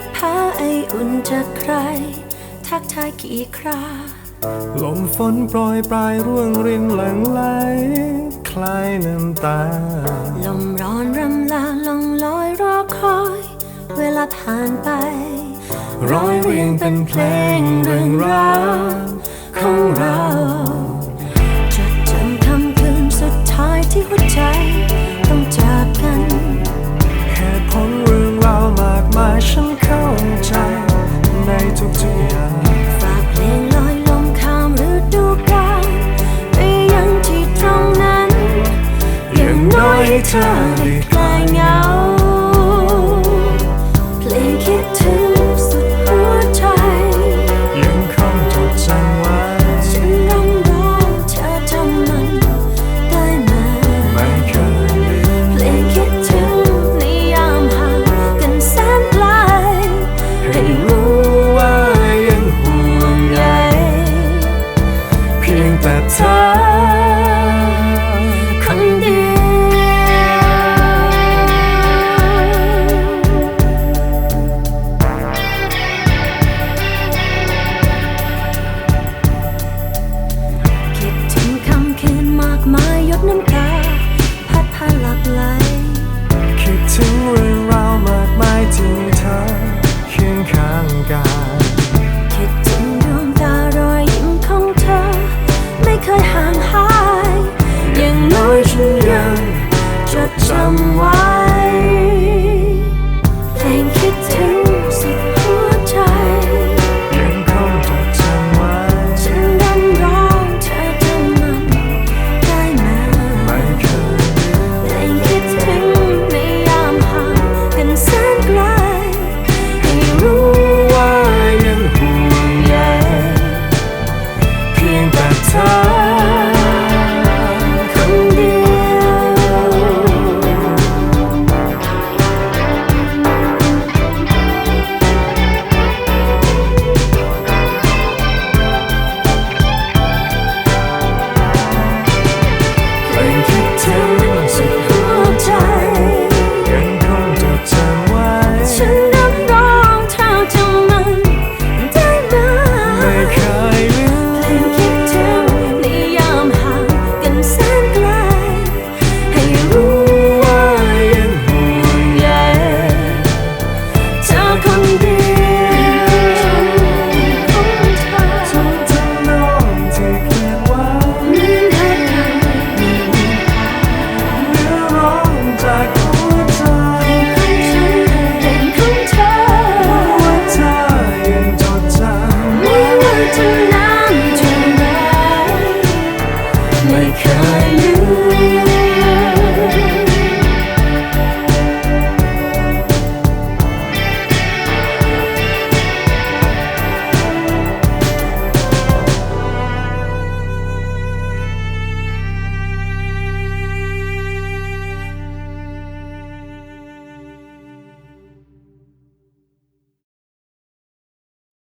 ดผ้าไออุ่นจากใคร ทักทายกี่ครา ลมฝนปล่อยปลายร่วงรินหลังไหลคลายน้ำตา ลมร้อนรำลาลองลอยรอคอย เวลาผ่านไป ร้อยเรียงเป็นเพลงเรื่องราว cho để ca nhau to